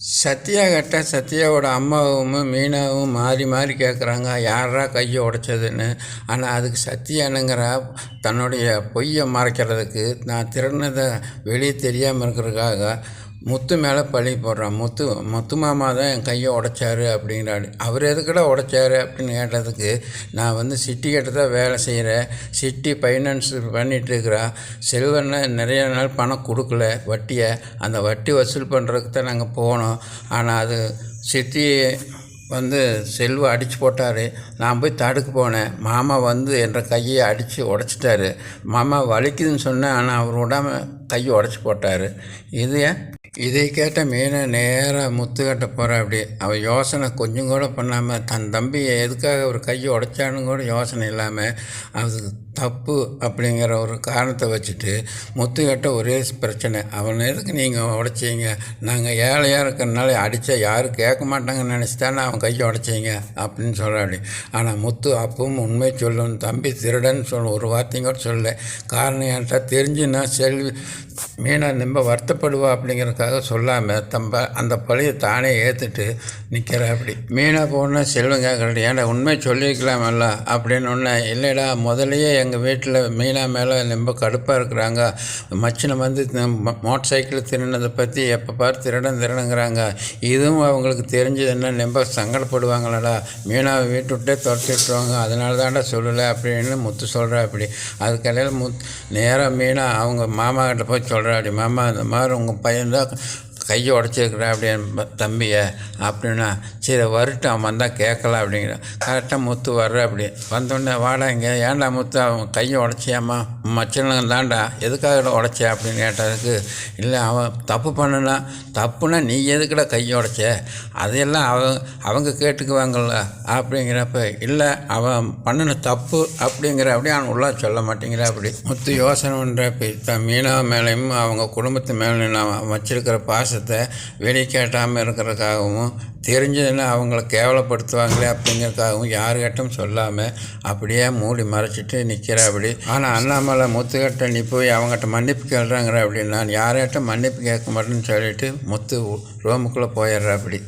சத்யா கிட்ட சத்யாவோட அம்மாவும் மீனாவும் மாறி மாறி கேட்குறாங்க யாரா கையை உடைச்சதுன்னு. ஆனால் அதுக்கு சத்யானுங்கிற தன்னுடைய பொய்யை மறைக்கிறதுக்கு நான் திறனதை வெளியே தெரியாமல் இருக்கிறதுக்காக முத்து மேலே பழி போடுறான். முத்து முத்து மாமா தான் என் கையை உடைச்சாரு அப்படிங்கிறாரு. அவர் எதுக்கடா உடைச்சாரு அப்படின்னு கேட்டதுக்கு நான் வந்து சிட்டி கிட்ட தான் வேலை செய்கிறேன் சிட்டி ஃபைனான்ஸ் பண்ணிகிட்டு இருக்கிறா. செல்வனை நிறைய நாள் பணம் கொடுக்கல வட்டியை. அந்த வட்டி வசூல் பண்ணுறதுக்கு தான் நாங்கள் போனோம். ஆனால் அது சித்தி வந்து செல்வ அடித்து போட்டார். நான் போய் தடுக்க போனேன். மாமா வந்து என்ற கையை அடித்து உடச்சிட்டாரு. மாமா வலிக்குதுன்னு சொன்னேன். ஆனால் அவர் விடாம கையை உடச்சி போட்டார். இது இதை கேட்ட மீனை நேராக முத்துக்கட்ட போகிறா அப்படி அவள் யோசனை கொஞ்சம் கூட பண்ணாமல் தன் தம்பியை எதுக்காக ஒரு கையை உடைச்சான்னு கூட யோசனை இல்லாமல் அது தப்பு அப்படிங்கிற ஒரு காரணத்தை வச்சுட்டு முத்துக்கிட்ட ஒரே பிரச்சனை. அவன் எதுக்கு நீங்கள் உடைச்சிங்க? நாங்கள் ஏழையாக இருக்கிறனால அடித்தா யாரும் கேட்க மாட்டாங்கன்னு நினச்சி தானே அவன் கையை உடைச்சீங்க? அப்படின்னு சொல்கிறாடி ஆனால் முத்து அப்பவும் உண்மை சொல்லும் தம்பி திருடன்னு சொல்லும் ஒரு வார்த்தையும் கூட சொல்லலை. காரணம் என்கிட்ட தெரிஞ்சுன்னா செல்வி மீனா ரொம்ப வருத்தப்படுவா அப்படிங்கிறதுக்காக சொல்லாமல் தம்ப அந்த பழைய தானே ஏற்றுட்டு நிற்கிற அப்படி. மீனா போன செல்வம் கேட்குறது ஏன்டா உண்மை சொல்லியிருக்கலாமல்ல அப்படின்னு ஒன்று இல்லைடா முதலையே எங்கள் வீட்டில் மீனா மேலே ரொம்ப கடுப்பாக இருக்கிறாங்க. மச்சினை வந்து மோட்டர் சைக்கிள் திருடினதை பற்றி எப்போ பார் திருடன் திருடங்கிறாங்க இதுவும் அவங்களுக்கு தெரிஞ்சதுன்னா ரொம்ப சங்கடப்படுவாங்களடா. மீனாவை வீட்டு விட்டே துரத்தி விட்டுருவாங்க. அதனால தான்டா சொல்லலை அப்படின்னு முத்து சொல்கிறா அப்படி. அதுக்கடையில் முத் நேராக மீனா அவங்க மாமா கிட்ட போய் சொல்கிறா அப்படி மாமா இந்த மாதிரி உங்கள் பையன்தான் கையை உடச்சிருக்கிறேன் அப்படின்னு தம்பியை அப்படின்னா சரி வருட்டம் அவன் வந்தால் கேட்கலாம் அப்படிங்கிறான் கரெக்டாக முத்து வர்ற அப்படி. வந்தோடனே வாடா இங்கே ஏன்டா முத்து அவன் கையை உடச்சியாம்மா? மச்சனுங்க தான்டா எதுக்காக உடச்ச அப்படின்னு கேட்டதுக்கு இல்லை அவன் தப்பு பண்ணுனா தப்புனா நீ எதுக்கடா கையை உடச்ச? அதையெல்லாம் அவங்க அவங்க கேட்டுக்குவாங்கள்ல அப்படிங்கிறப்ப இல்லை அவன் பண்ணின தப்பு அப்படிங்கிற அப்படி அவன் உள்ள சொல்ல மாட்டேங்கிற அப்படி. முத்து யோசனை பண்ணுறப்ப இப்போ மீனா மேலேயும் அவங்க குடும்பத்து மேலேயும் நான் வச்சிருக்கிற பாச வெளி கேட்டாமல் இருக்கிறதுக்காகவும் தெரிஞ்சதுன்னா அவங்கள கேவலப்படுத்துவாங்களே அப்படிங்கிறதுக்காகவும் யாருக்கிட்டும் சொல்லாமல் அப்படியே மூடி மறைச்சிட்டு நிற்கிற அப்படி ஆனால் அண்ணாமலை முத்துக்கிட்ட நீ போய் அவங்ககிட்ட மன்னிப்பு கேள்றாங்கிற அப்படின்னா யார்கிட்ட மன்னிப்பு கேட்க மாட்டேன்னு சொல்லிட்டு முத்து ரூமுக்குள்ளே போயிடுற அப்படி